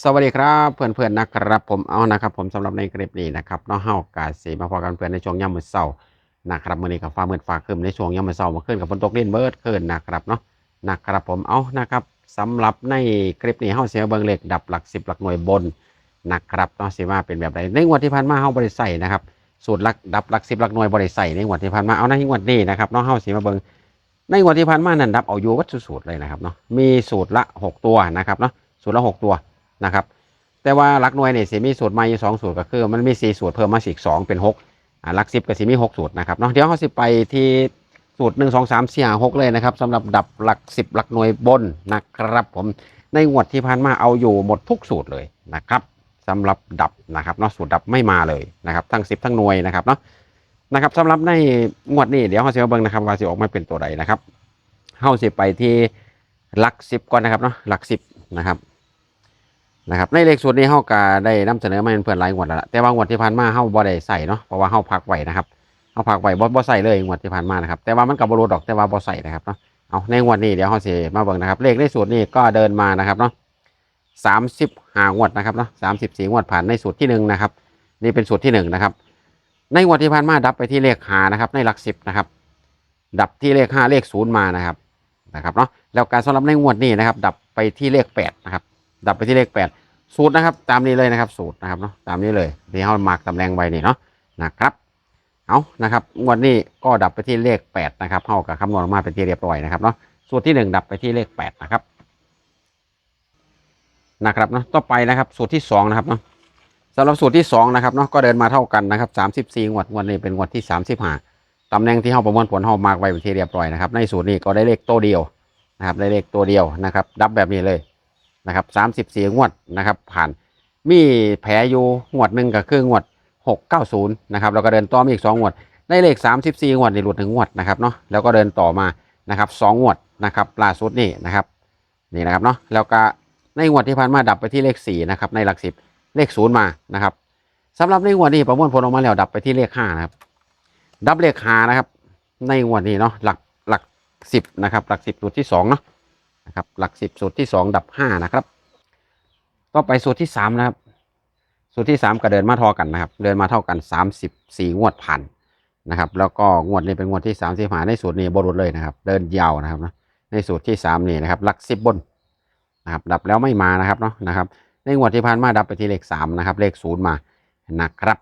สวัสดีครับเพื่อนๆนะครับผมเอานะครับผมสำหรับในคลิปนี้นะครับน้องเฮากาสีมาพอกันเพื่อนในช่วงย่ำมือเศร้านะครับมื้อนี้กับฟ้ามืดฟ้าครึมในช่วงย่ำมือเศร้ามาขึ้นกับฝนตกเล่นเบิดขึ้นนะครับเนาะนะครับผมเอานะครับสำหรับในคลิปนี้เฮาเสียเบิ่งเหลขดับหลักสิบหลักหน่วยบนนะครับเนาะสิว่าเป็นแบบใดในงวดที่ผ่านมาเฮาบ่ได้ใส่นะครับสูตรหลักดับหลักสิบหลักหน่วยบ่ได้ใส่ในงวดที่ผ่านมาเอาในงวดนี้นะครับเนาะเฮาสิมาเบิ่งในงวดที่ผ่านมานั้นดับเอาอยู่วัดสูตรเลยนะครับเนาะมีสูตรละหกตัวนะครับเนาะสูตรละหกตัว นะครับ แต่ว่าหลักหน่วยเนี่ยสิมีสูตรใหม่อยู่สองสูตรก็คือ มันมีสี่สูตรเพิ่มมาอีกสองเป็นหกอ่าหลักสิบก็สิมีหกสูตรนะครับเนาะเดี๋ยวเขาสิไปที่สูตรหนึ่งสองสามสี่ห้าหกเลยนะครับสำหรับดับหลักสิบหลักหน่วยบนนะครับ ผมในงวดที่ผ่านมาเอาอยู่หมดทุกสูตรเลยนะครับสำหรับดับนะครับเนาะสูตรดับไม่มาเลยนะครับ ทั้งสิบทั้งหน่วยนะครับเนาะนะครับสำหรับในงวดนี้เดี๋ยวเขาจะมาเบิ่งนะครับว่าสิออกมาเป็นตัวใดนะครับเขาสิไปที่หลักสิบก่อนนะครับเนาะหลักสิบนะครับ นะครับในเลขสูตรนี้เฮาก็ได้นำเสนอมาเป็นเพื่อนหลายงวดแล้วล่ะแต่ว่างวดที่ผ่านมาเฮาบ่ได้ใส่เนาะเพราะว่าเฮาพักไว้นะครับเฮาพักไว้บ่บ่ใส่เลยงวดที่ผ่านมานะครับแต่ว่ามันก็บ่รู้ดอกแต่ว่าบ่ใส่นะครับเนาะเอาในงวดนี้เดี๋ยวเฮาสิมาเบิ่งนะครับเลขในสูตรนี้ก็เดินมานะครับเนาะ35งวดนะครับเนาะ34งวดผ่านในสูตรที่หนึ่งนะครับนี่เป็นสูตรที่หนึ่งนะครับในงวดที่ผ่านมาดับไปที่เลขหานะครับในหลักสิบนะครับดับที่เลขห้าเลขศูนย์มานะครับนะครับเนาะแล้วการสำหรับในงวดนี้นะครับ ดับไปที่เลขแปดนะครับ ดับไปที่เลขแปดสูตรนะครับ ตามนี้เลยนะครับ สูตรนะครับเนาะตามนี้เลยที่เขามาร์กตำแหน่งไว้นี่เนาะนะครับเอานะครับงวดนี้ก็ดับไปที่เลขแปดนะครับเข้ากับคำนวณออกมาเป็นที่เรียบร้อยนะครับเนาะสูตรที่หนึ่งดับไปที่เลขแปดนะครับนะครับเนาะต่อไปนะครับ สูตรที่สองนะครับเนาะสำหรับสูตรที่สองนะครับเนาะก็เดินมาเท่ากันนะครับสามสิบสี่งวดงวดนี้เป็นงวดที่สามสิบห้าตำแหน่งที่เขาประมวลผลเขามาร์กไว้เป็นที่เรียบร้อยนะครับในสูตรนี้ก็ได้เลขตัวเดียวนะครับได้เลขตัวเดียวนะครับ ดับแบบนี้เลย นะครับสามสิบสี่งวดนะครับ ผ่านมีแผลอยู่งวดหนึ่งก็คืองวดหกเก้าศูนย์นะครับแล้วก็เดินต่อมาอีกสองงวดได้เลขสามสิบสี่งวดในหลุดหนึ่งงวดนะครับเนาะแล้วก็เดินต่อมานะครับสองงวดนะครับล่าสุดนี่นะครับนี่นะครับเนาะแล้วก็ในงวดที่ผ่านมาดับไปที่เลขสี่นะครับในหลักสิบเลขศูนย์มานะครับสำหรับในงวดนี้ประมวลผลออกมาแล้วดับไปที่เลขห้านะครับดับเลขห้านะครับ ในงวดนี้เนาะหลักหลักสิบนะครับ หลักสิบสูตรที่สองเนาะ นะครับหลักสิบสูตรที่สองดับห้านะครับต่อไปสูตรที่สามนะครับ สูตรที่สามก็เดินมาท่ากันนะครับ เดินมาเท่ากันสามสิบสี่งวดผ่านนะครับ แล้วก็งวดนี้เป็นงวดที่สามสิบหาในสูตรนี้บรุษเลยนะครับ เดินยาวนะครับนะในสูตรที่สามนี่นะครับหลักสิบบนนะครับดับแล้วไม่มานะครับเนาะนะครับ ในงวดที่ผ่านมาดับไปที่เลขสามนะครับ เลขศูนย์มานะครับ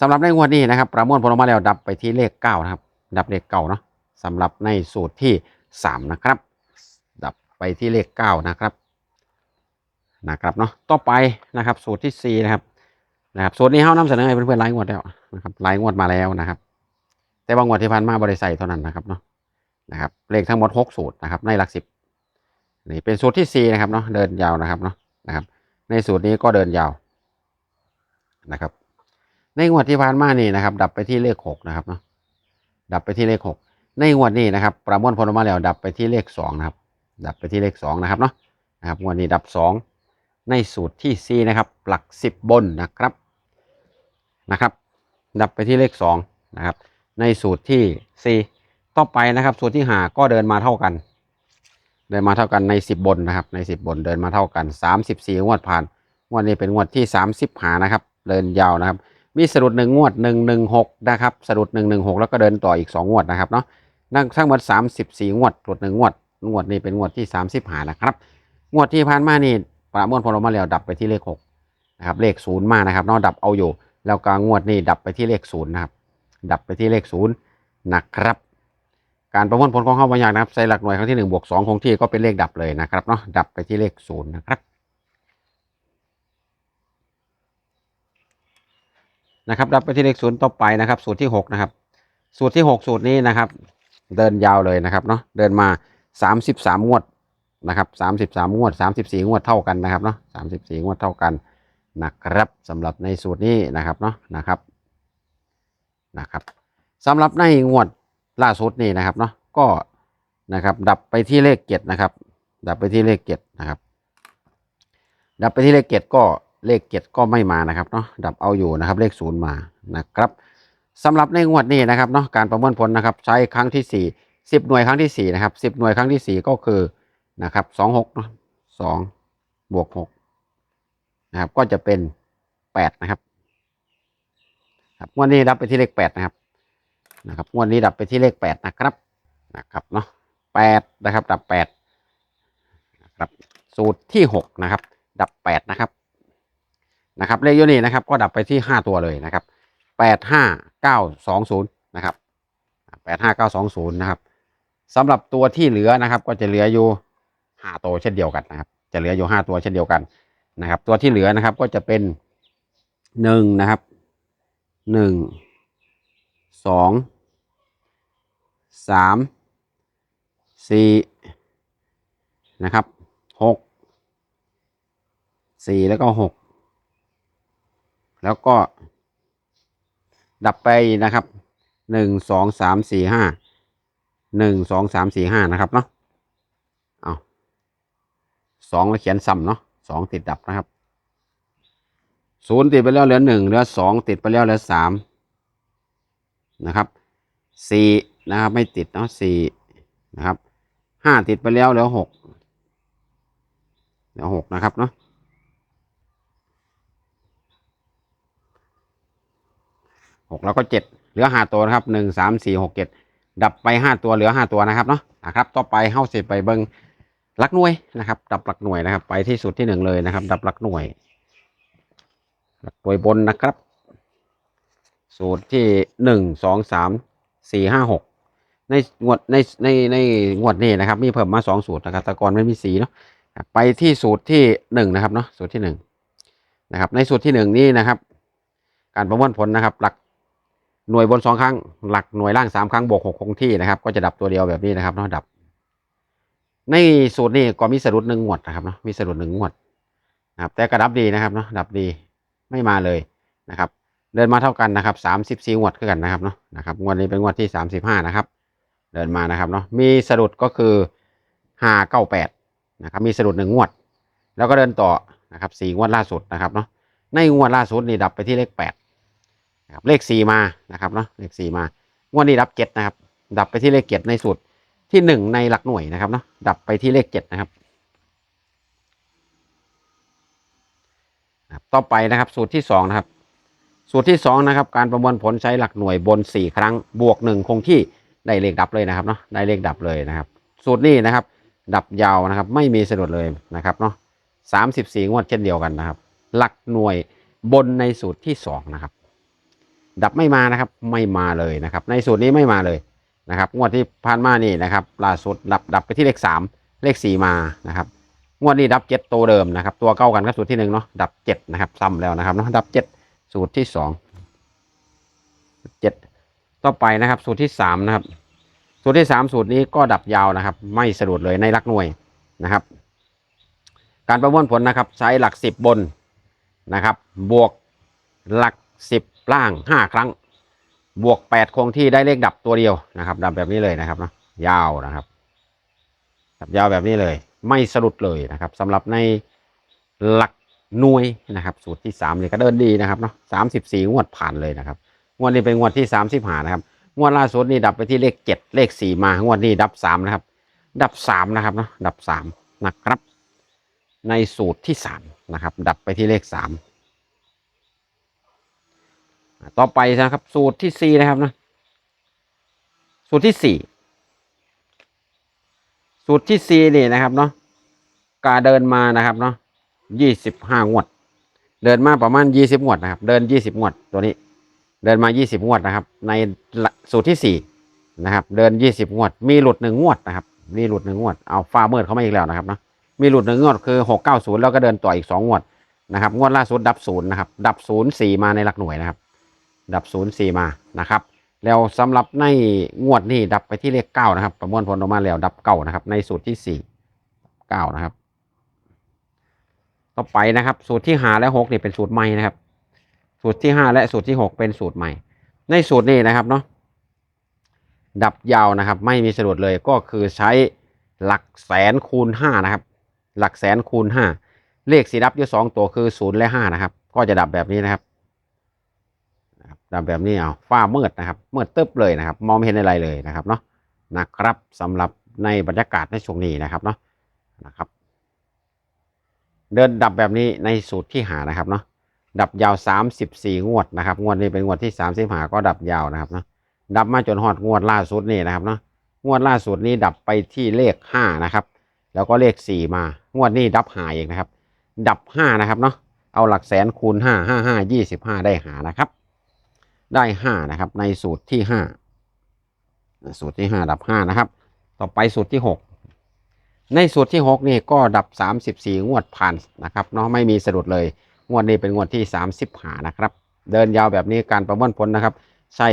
สำหรับในงวดนี้นะครับ ประมวลผลออกมาแล้วดับไปที่เลขเก้านะครับ ดับเลขเก้าเนาะสำหรับในสูตรที่สามนะครับ ไปที่เลขเก้านะครับนะครับเนาะต่อไปนะครับ สูตรที่สี่นะครับนะครับสูตรนี้เฮานำเสนอให้เพื่อนๆหลายงวดแล้วนะครับหลายงวดมาแล้วนะครับ แต่บางงวดที่ผ่านมาบริใส่เท่านั้นนะครับเนาะนะครับเลขทั้งหมดหกสูตรนะครับในหลักสิบนี่เป็นสูตรที่สี่นะครับเนาะเดินยาวนะครับเนาะนะครับ ในสูตรนี้ก็เดินยาวนะครับ ในงวดที่ผ่านมานี่นะครับ ดับไปที่เลขหกนะครับเนาะดับไปที่เลขหกในงวดนี้นะครับ ประมวลผลออกมาแล้วดับไปที่เลขสองนะครับ ดับไปที่เลขสองนะครับเนาะนะครับวันนี้ดับสองในสูตรที่สี่นะครับ หลักสิบบนนะครับนะครับ ดับไปที่เลขสองนะครับ ในสูตรที่สี่ต่อไปนะครับ สูตรที่หาก็เดินมาเท่ากัน เดินมาเท่ากันในสิบบนนะครับ ในสิบบนเดินมาเท่ากันสามสิบสี่งวดผ่านงวดนี้เป็นงวดที่สามสิบหานะครับ เดินยาวนะครับ มีสรุปหนึ่งงวดหนึ่งหนึ่งหกนะครับสรุปหนึ่งหนึ่งหกแล้วก็เดินต่ออีกสองงวดนะครับเนาะนั่งทั้งหมดสามสิบสี่งวดตรวจหนึ่งงวด งวดนี้เป็นงวดที่สามสิบหานะครับ งวดที่ผ่านมานี่ประมวลผลออกมาแล้วดับไปที่เลขหกนะครับ เลขศูนย์มานะครับนอกดับเอาอยู่ แล้วก็งวดนี้ดับไปที่เลขศูนย์นะครับ ดับไปที่เลขศูนย์นะครับ การประมวลผลของเข้าบางอย่างนะครับใส่หลักหน่วยครั้งที่หนึ่งบวกสองคงที่ก็เป็นเลขดับเลยนะครับเนาะดับไปที่เลขศูนย์นะครับนะครับดับไปที่เลขศูนย์ต่อไปนะครับ สูตรที่หกนะครับ สูตรที่หกสูตรนี้นะครับ เดินยาวเลยนะครับเนาะเดินมา สามสิบสามงวดนะครับสามสิบสามงวดสามสิบสี่งวดเท่ากันนะครับเนาะสามสิบสี่งวดเท่ากันนะครับสำหรับในสูตรนี้นะครับเนาะนะครับนะครับสำหรับในงวดล่าสุดนี้นะครับเนาะก็นะครับดับไปที่เลขเจ็ดนะครับ ดับไปที่เลขเจ็ดนะครับ ดับไปที่เลขเจ็ดก็เลขเจ็ดก็ไม่มานะครับเนาะดับเอาอยู่นะครับเลขศูนย์มานะครับสำหรับในงวดนี้นะครับเนาะการประเมวลผลนะครับ ใช้ครั้งที่สี่ สิบหน่วยครั้งที่สี่นะครับสิบหน่วยครั้งที่สี่ก็คือนะครับสองหกเนาะสองบวกหกนะครับ ก็จะเป็นแปดนะครับ ครับงวดนี้ดับไปที่เลขแปดนะครับ นะครับงวดนี้ดับไปที่เลขแปดนะครับนะครับเนาะแปดนะครับ ดับแปดนะครับ สูตรที่หกนะครับ ดับแปดนะครับ นะครับ เลขอยนี่นะครับ ก็ดับไปที่ห้าตัวเลยนะครับแปดห้าเก้าสองศูนย์นะครับแปดห้าเก้าสองศูนย์นะครับ สำหรับตัวที่เหลือนะครับ ก็จะเหลืออยู่ห้าตัวเช่นเดียวกันนะครับ จะเหลืออยู่ห้าตัวเช่นเดียวกันนะครับ ตัวที่เหลือนะครับก็จะเป็นหนึ่งนะครับหนึ่งสองสามสี่นะครับหกสี่แล้วก็หกแล้วก็ดับไปนะครับหนึ่งสองสามสี่ห้า หนึ่งสองสามสี่ห้านะครับเนาะเอาสองแล้วเขียนซ้ำเนาะสองติดดับนะครับศูนย์ติดไปแล้วเหลือหนึ่งเหลือสองติดไปแล้วเหลือสามนะครับสี่นะครับไม่ติดเนาะสี่นะครับห้าติดไปแล้วเหลือหกเหลือหกนะครับเนาะหกแล้วก็เจ็ดเหลือห้าตัวนะครับหนึ่งสามสี่หกเจ็ด ดับไปห้าตัวเหลือห้าตัวนะครับเนาะนะครับต่อไปเข้าสิไปเบิงหลักหน่วยนะครับ ดับหลักหน่วยนะครับ ไปที่สุดที่หนึ่งเลยนะครับ ดับหลักหน่วยหลักหน่วยบนนะครับ สูตรที่หนึ่งสองสามสี่ห้าหกในงวดในในในงวดนี้นะครับ มีเพิ่มมาสองสูตรนะครับแต่ก่อนไม่มีสีเนาะไปที่สูตรที่หนึ่งนะครับเนาะสูตรที่หนึ่งนะครับ ในสูตรที่หนึ่งนี้นะครับ การประมวลผลนะครับ หลัก หน่วยบนสองครั้ง หลักหน่วยล่างสามครั้งบวกหกคงที่นะครับ ก็จะดับตัวเดียวแบบนี้นะครับเนาะดับ ในสูตรนี้ก็มีสรุปหนึ่งงวดนะครับเนาะมีสรุปหนึ่งงวดนะครับ แต่กระดับดีนะครับเนาะดับดีไม่มาเลยนะครับ เดินมาเท่ากันนะครับสามสิบสี่งวดคือกันนะครับเนาะนะครับงวดนี้เป็นงวดที่สามสิบห้านะครับ เดินมานะครับเนาะมีสรุปก็คือห้าเก้าแปดนะครับ มีสรุปหนึ่งงวด แล้วก็เดินต่อนะครับสี่งวดล่าสุดนะครับเนาะในงวดล่าสุดนี่ดับไปที่เลขแปด นะครับเลขสี่มานะครับเนาะเลขสี่มางวดนี้ดับเจ็ดนะครับ ดับไปที่เลขเจ็ดในสูตรที่หนึ่งในหลักหน่วยนะครับเนาะดับไปที่เลขเจ็ดนะครับนะครับ ต่อไปนะครับสูตรที่สองนะครับ สูตรที่สองนะครับ การประมวลผลใช้หลักหน่วยบนสี่ครั้งบวกหนึ่งคงที่ได้เลขดับเลยนะครับเนาะได้เลขดับเลยนะครับ สูตรนี้นะครับ ดับยาวนะครับ ไม่มีสะดุดเลยนะครับเนาะสามสิบสี่งวดเช่นเดียวกันนะครับ หลักหน่วยบนในสูตรที่สองนะครับ ดับไม่มานะครับ ไม่มาเลยนะครับ ในสูตรนี้ไม่มาเลยนะครับ งวดที่ผ่านมานี่นะครับล่าสุดดับดับไปที่เลขสามเลขสี่มานะครับ งวดนี้ดับเจ็ดตัวเดิมนะครับ ตัวเก้ากันกับสูตรที่หนึ่งเนาะดับเจ็ดนะครับซ้ำแล้วนะครับเนาะดับเจ็ดสูตรที่สองเจ็ดต่อไปนะครับ สูตรที่สามนะครับ สูตรที่สามสูตรนี้ก็ดับยาวนะครับ ไม่สะดุดเลยในลักหน่วยนะครับ การประมวลผลนะครับ ใช้หลักสิบบนนะครับ บวกหลักสิบ ล่างห้าครั้ง บวกแปดคงที่ได้เลขดับตัวเดียวนะครับ ดับแบบนี้เลยนะครับเนาะยาวนะครับดับยาวแบบนี้เลย ไม่สะดุดเลยนะครับสำหรับในหลักหน่วยนะครับ สูตรที่สามเลยก็เดินดีนะครับเนาะสามสิบสี่งวดผ่านเลยนะครับงวดนี้เป็นงวดที่สามสิบห้านะครับงวดล่าสุดนี่ดับไปที่เลขเจ็ดเลขสี่มางวดนี้ดับสามนะครับ ดับสามนะครับเนาะดับสามนะครับ ในสูตรที่สามนะครับ ดับไปที่เลขสาม ต่อไปนะครับ สูตรที่สี่นะครับนะ สูตรที่สี่สูตรที่สี่นี่นะครับเนาะกาเดินมานะครับเนาะยี่สิบห้างวด เดินมาประมาณยี่สิบงวดนะครับ เดินยี่สิบงวดตัวนี้ เดินมายี่สิบงวดนะครับ ในสูตรที่สี่นะครับ เดินยี่สิบงวด มีหลุดหนึ่งงวดนะครับ มีหลุดหนึ่งงวด เอาฟ้ามืดเข้ามาอีกแล้วนะครับเนาะ มีหลุดหนึ่งงวดคือหกเก้าศูนย์แล้วก็เดินต่ออีกสองงวดนะครับ งวดล่าสุดดับศูนย์นะครับ ดับศูนย์สี่มาในหลักหน่วยนะครับ ดับศูนย์สี่มานะครับ แล้วสำหรับในงวดนี้ดับไปที่เลขเก้านะครับ ประมวลผลออกมาแล้วดับเก้านะครับ ในสูตรที่สี่เก้านะครับ ต่อไปนะครับ สูตรที่ห้าและหกนี่เป็นสูตรใหม่นะครับ สูตรที่ห้าและสูตรที่หกเป็นสูตรใหม่ ในสูตรนี้นะครับเนาะดับยาวนะครับ ไม่มีสะดุดเลยก็คือใช้หลักแสนคูณห้านะครับ หลักแสนคูณห้าเลขสีดับอยู่สองตัวคือศูนย์และห้านะครับ ก็จะดับแบบนี้นะครับ ดำแบบนี้เอาฝ้ามืดนะครับมืดตึ๊บเลยนะครับ มองไม่เห็นอะไรเลยนะครับเนาะนะครับสำหรับในบรรยากาศในช่วงนี้นะครับเนาะนะครับ เดินดับแบบนี้ในสูตรที่หานะครับเนาะดับยาวสามสิบสี่งวดนะครับ งวดนี้เป็นงวดที่สามสิบหาก็ดับยาวนะครับเนาะดับมาจนฮอดงวดล่าสุดนี่นะครับเนาะงวดล่าสุดนี้ดับไปที่เลขห้านะครับ แล้วก็เลขสี่มา งวดนี้ดับหาเองนะครับ ดับห้านะครับเนาะเอาหลักแสนคูณห้าห้าห้ายี่สิบห้าได้หานะครับ ได้ห้านะครับ ในสูตรที่ห้าสูตรที่ห้าดับห้านะครับ ต่อไปสูตรที่หกในสูตรที่หกนี่ก็ดับสามสิบสี่งวดผ่านนะครับเนาะไม่มีสะดุดเลย งวดนี้เป็นงวดที่สามสิบหานะครับ เดินยาวแบบนี้การประมวลผลนะครับ ใช่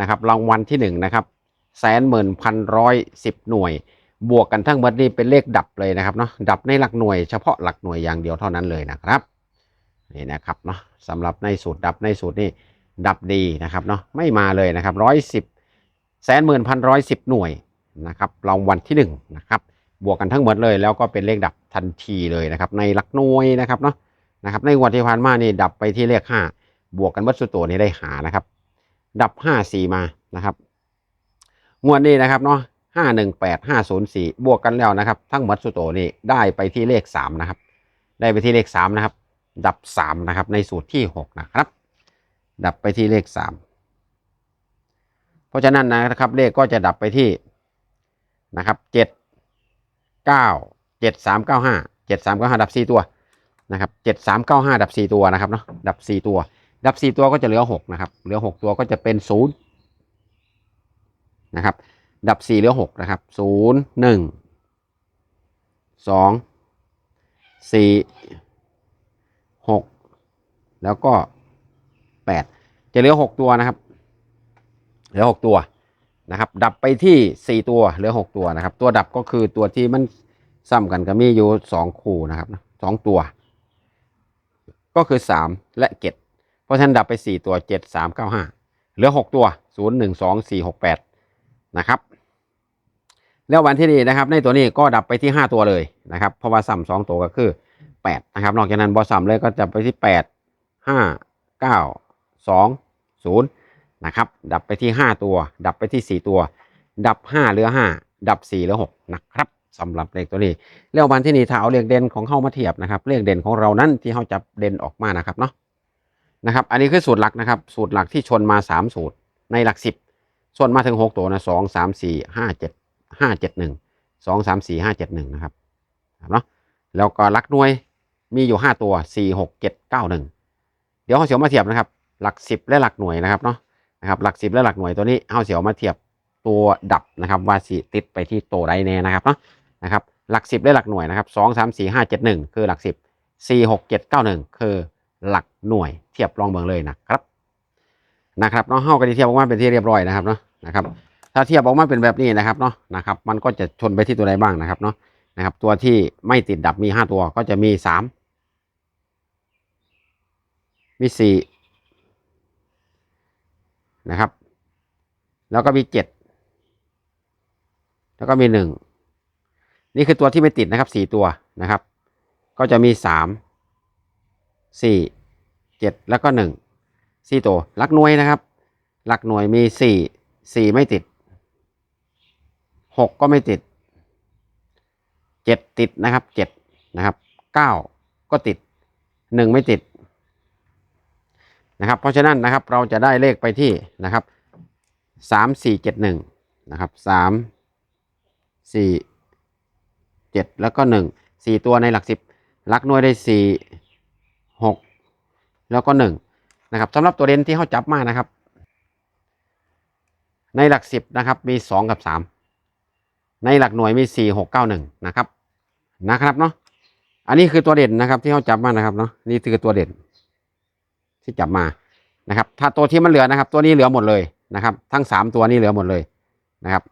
นะครับรางวัลที่หนึ่งนะครับแสนหมื่นพันร้อยสิบหน่วย บวกกันทั้งหมดนี่เป็นเลขดับเลยนะครับเนาะดับในหลักหน่วยเฉพาะหลักหน่วยอย่างเดียวเท่านั้นเลยนะครับนี่นะครับเนาะสำหรับในสูตรดับในสูตรนี่ ดับดีนะครับเนาะไม่มาเลยนะครับร้อยสิบแสนหมื่นพันร้อยสิบหน่วยนะครับรางวัลที่หนึ่งนะครับบวกกันทั้งหมดเลยแล้วก็เป็นเลขดับทันทีเลยนะครับในหลักหน่วยนะครับเนาะนะครับในงวดที่ผ่านมานี่ดับไปที่เลขห้าบวกกันวัดสุตัวนี้ได้หานะครับ ดับห้าสี่มานะครับงวดนี้นะครับเนาะห้าหนึ่งแปดห้าศูนย์สี่บวกกันแล้วนะครับ ทั้งหมดสุโตนี่ได้ไปที่เลขสามนะครับ ได้ไปที่เลขสามนะครับ ดับสามนะครับ ในสูตรที่หกนะครับ ดับไปที่เลขสามเพราะฉะนั้นนะครับเลขก็จะดับไปที่นะครับเจ็ดเก้าเจ็ดสามเก้าห้าเจ็ดสามเก้าห้าดับสี่ตัวนะครับเจ็ดสามเก้าห้าดับสี่ตัวนะครับเนาะดับสี่ตัว ดับสี่ตัวก็จะเหลือหกนะครับเหลือหกตัวก็จะเป็นศูนย์นะครับดับสี่เหลือหกนะครับศูนย์หนึ่งสองสี่หกแล้วก็ แปดจะเหลือหกตัวนะครับ เหลือหกตัวนะครับ ดับไปที่สี่ตัวเหลือหกตัวนะครับ ตัวดับก็คือตัวที่มันซ้ำกันก็มีอยู่สองคู่นะครับสองตัว ก็คือสามและเจ็ดเพราะฉะนั้นดับไปสี่ตัวเจ็ดสามเก้าห้าเหลือหกตัวศูนย์หนึ่งสองสี่หกแปดนะครับแล้ววันที่นี้นะครับ ในตัวนี้ก็ดับไปที่ 5 ตัวเลยนะครับ เพราะว่าซ้ำสองตัวก็คือ 8 นะครับ นอกจากนั้นบอซ้ำเลยก็จะไปที่ 8 5 9 2 0นะครับดับไปที่ 5 ตัว ดับไปที่ 4 ตัว ดับ 5 เหลือ 5 ดับ 4 เหลือ 6 นะครับสำหรับเลขตัวนี้แล้ววันที่นี้ถ้าเอาเลขเด่นของเข้ามาเทียบนะครับเลขเด่นของเรานั้นที่เขาจับเด่นออกมานะครับเนาะนะครับอันนี้คือสูตรหลักนะครับสูตรหลักที่ชนมา 3 สูตรในหลัก 10 ส่วนมาถึง 6 ตัวนะ2 3 4 5 7ห้าเจ็ดห้าเจ็ดหนึ่งสองสามสี่ห้าเจ็ดหนึ่งนะครับเนาะแล้วก็ลักหน่วยมีอยู่ห้าตัวสี่หกเจ็ดเก้าหนึ่งเดี๋ยวเขาเสียวมาเทียบนะครับ หลักสิบและหลักหน่วยนะครับเนาะนะครับหลักสิบและหลักหน่วยตัวนี้เขาเสียวมาเทียบตัวดับนะครับว่าสิติดไปที่โตวใดแน่นะครับเนาะนะครับหลักสิบและหลักหน่วยนะครับสองสามสี่ห้าเจ็ดหนึ่งคือหลักสิบสี่หกเจ็ดเก้าหนึ่งคือหลักหน่วยเทียบลองเบิ่งเลยนะครับนะครับเนาะเฮาก็ได้เทียบออกมาเป็นที่เรียบร้อยนะครับเนาะนะครับถ้าเทียบออกมาเป็นแบบนี้นะครับเนาะนะครับมันก็จะชนไปที่ตัวใดบ้างนะครับเนาะนะครับตัวที่ไม่ติดดับมีห้าตัวก็จะมีสามมีสี่ นะครับ แล้วก็มีเจ็ดแล้วก็มีหนึ่งนี่คือตัวที่ไม่ติดนะครับสี่ตัวนะครับ ก็จะมีสามสี่เจ็ดแล้วก็หนึ่งสี่ตัวหลักหน่วยนะครับ หลักหน่วยมีสี่สี่ไม่ติดหกก็ไม่ติดเจ็ดติดนะครับเจ็ดนะครับเก้าก็ติดหนึ่งไม่ติด นะครับ เพราะฉะนั้นนะครับเราจะได้เลขไปที่นะครับสามสี่เจ็ดหนึ่งนะครับสามสี่เจ็ดแล้วก็หนึ่งสี่ตัวในหลักสิบหลักหน่วยได้สี่หกแล้วก็หนึ่งนะครับสำหรับตัวเด่นที่เขาจับมานะครับ ในหลักสิบนะครับมีสองกับสามในหลักหน่วยมีสี่หกเก้าหนึ่งนะครับนะครับเนาะอันนี้คือตัวเด่นนะครับที่เขาจับมานะครับเนาะนี่คือตัวเด่น ที่จับมานะครับ ถ้าตัวที่มันเหลือนะครับ ตัวนี้เหลือหมดเลยนะครับ ทั้งสามตัวนี้เหลือหมดเลยนะครับ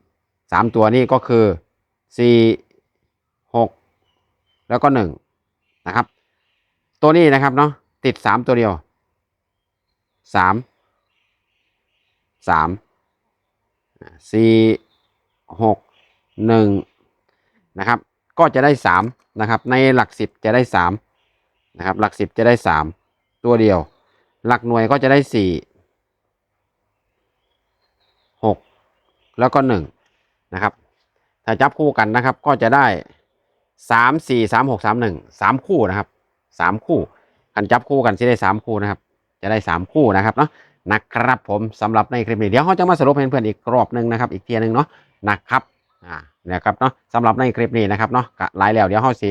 สามตัวนี้ก็คือสี่หกแล้วก็หนึ่งนะครับ ตัวนี้นะครับเนาะติดสามตัวเดียวสามสามสี่หกหนึ่งนะครับ ก็จะได้สามนะครับ ในหลักสิบจะได้สามนะครับ หลักสิบจะได้สามตัวเดียว หลักหน่วยก็จะได้สี่หกแล้วก็หนึ่งนะครับ ถ้าจับคู่กันนะครับ ก็จะได้สามสี่สามหกสามหนึ่งสามคู่นะครับสามคู่คันจับคู่กันสิได้สามคู่นะครับ จะได้สามคู่นะครับเนาะนะครับผมสำหรับในคลิปนี้เดี๋ยวเขาจะมาสรุปให้เพื่อนๆอีกรอบหนึ่งนะครับ อีกเทียหนึ่งเนาะนะครับอ่านะครับเนาะสำหรับในคลิปนี้นะครับเนาะกะหลายแล้วเดี๋ยวเขาสิ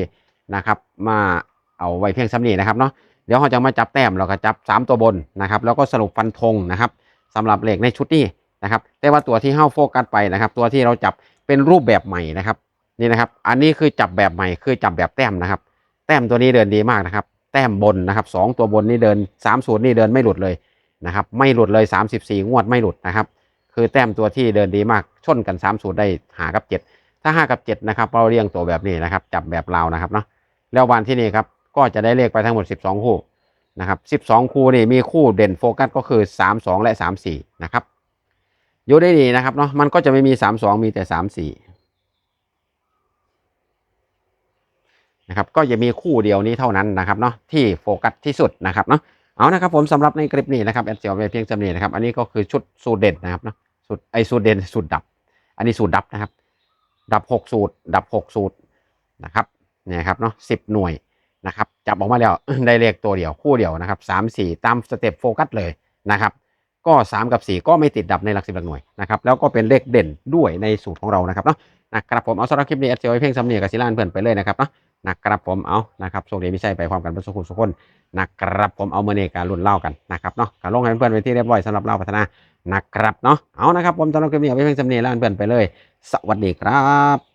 นะครับ มาเอาไว้เพียงสำนีนะครับเนาะ เดี๋ยวเขาจะมาจับแต้มแล้วก็จับสามตัวบนนะครับแล้วก็สรุปฟันธงนะครับสำหรับเลขในชุดนี้นะครับแต่ว่าตัวที่เข้าโฟกัสไปนะครับ ตัวที่เราจับเป็นรูปแบบใหม่นะครับนี่นะครับ อันนี้คือจับแบบใหม่คือจับแบบแต้มนะครับ แต้มตัวนี้เดินดีมากนะครับ แต้มบนนะครับสองตัวบนนี่เดินสามศูนย์นี่เดินไม่หลุดเลยนะครับไม่หลุดเลยสามสิบสี่งวดไม่หลุดนะครับ คือแต้มตัวที่เดินดีมากชนกันสามศูนย์ได้หากับเจ็ดถ้าห้ากับเจ็ดนะครับเราเรียงตัวแบบนี้นะครับ จับแบบเรานะครับเนาะแล้ววันที่นี่ครับ ก็จะได้เลขไปทั้งหมดสิบสองคู่นะครับสิบสองคู่นี่มีคู่เด่นโฟกัสก็คือสามสองและสามสี่นะครับอยู่ได้ดีนะครับเนาะมันก็จะไม่มีสามสองมีแต่สามสี่นะครับก็จะมีคู่เดียวนี้เท่านั้นนะครับเนาะที่โฟกัสที่สุดนะครับเนาะเอานะครับผมสำหรับในคลิปนี้นะครับแอดเจียวไปเพียงจำเนีนะครับอันนี้ก็คือชุดสูตรเด่นนะครับเนาะสูตรไอสูตรเด่นสูตรดับ อันนี้สูตรดับนะครับ ดับหกสูตร ดับหกสูตรนะครับเนี่ยครับเนาะสิบหน่วย นะครับจับออกมาแล้วได้เลขตัวเดียวคู่เดียวนะครับสามสี่ตามสเต็ปโฟกัสเลยนะครับก็สามกับสี่ก็ไม่ติดดับในหลักสิบหลักหน่วยนะครับแล้วก็เป็นเลขเด่นด้วยในสูตรของเรานะครับเนาะนะครับผมเอาสำหรับคลิปนี้แอเจียวไปเพียงจำเนียกับศิลานเพื่อนไปเลยนะครับเนาะนะครับผมเอานะครับโชคดีไม่ใช่ไปความกันเป็นสุขุมสุขคนนะครับผมเอาเมื่อนี้การรุ่นเล่ากันนะครับเนาะการลงให้เพื่อนๆเป็นที่เรียบร้อยสำหรับเล่าพัฒนานะครับเนาะเอานะครับผมสำหรับคลิปนี้เอาไปเพียงสำเนียงแล้วเพื่อนไปเลย สวัสดีครับ